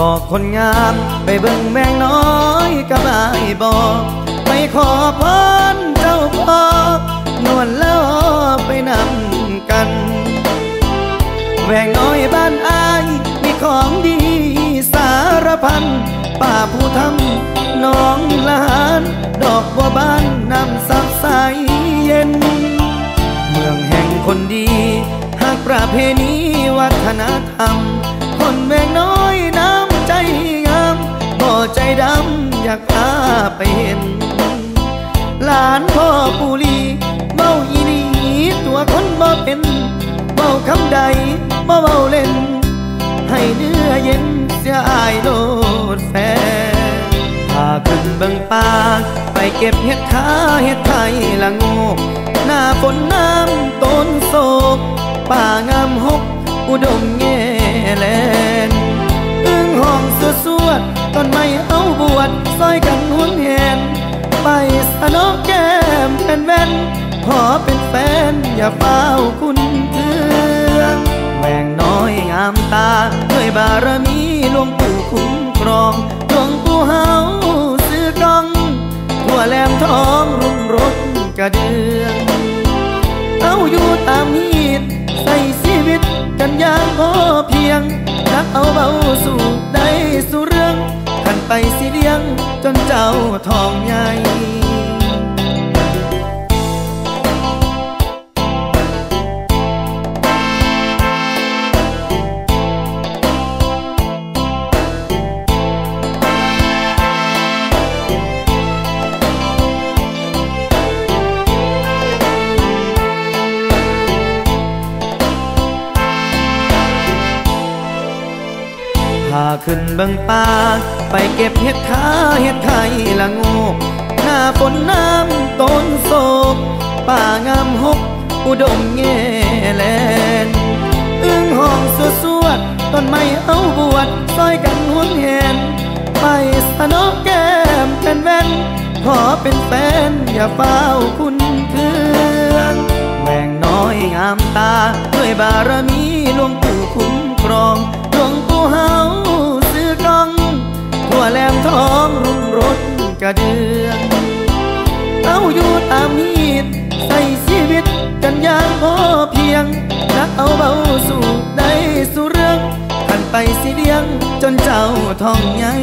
บอกคนงามไปเบิ่งแมงน้อยกับไอ้บอกไปขอพรเจ้าพ่อนวลแล้วไปนำกันแวงน้อยบ้านอายมีของดีสารพันป่าผู้ทำน้องลานดอกบัวบานนำซับใสเย็น เมืองแห่งคนดี หากประเพณีวัฒนธรรม คนแมงน้อยน้ำใจงามบ่ ใจดำอยากพาไปเห็น หลานพ่อปูลีเมาอีนีตัวคนบ่เป็นเมาคำใดบ่เมาเล่น ให้เนื้อเย็นเสียอายโลดแฟนพาขึ้นเบิงป่าไปเก็บเห็ดขาเห็ดไทยละโงกหน้าฝนน้ำต้นโศกป่างามหกอุดมแง่ วชซอยกันหวงแหนไปสนอแก้มเป็นแว่นขอเป็นแฟนอย่าเฝ้าคุณเทืองแหวงน้อยงามตาด้วยบารมีหลวงปู่คุ้มครองหลวงปู่เฮาซื้อกองทั่วแหลมทองรุ่งรถกระเดืองเอาอยู่ตามฮี ไปสิเลี้ยงจนเจ้าทองใหญ่ พาขึ้นเบิงป่าไปเก็บเห็ดขาเห็ดไข่ละโงก หน้าฝนน้ำต้นโศก ป่างามหก อุดมแง่แลนอึ้งห้องสวดสวดต้นไม้เอาบวชซอยกันหวงแหนไปสนอแก้มเป็นแว่น ขอเป็นแฟนอย่าเฝ้าคุณเคืองแหวงน้อยงามตา ด้วยบารมีหลวงปู่คุ้มครอง กระเดืองเอาอยู่ตามมีดใส่ชีวิตกันอย่างพอเพียงรักเอาเบาสู่ได้สู่เรื่องกันไปสิเลี้ยงจนเจ้าทองใหญ่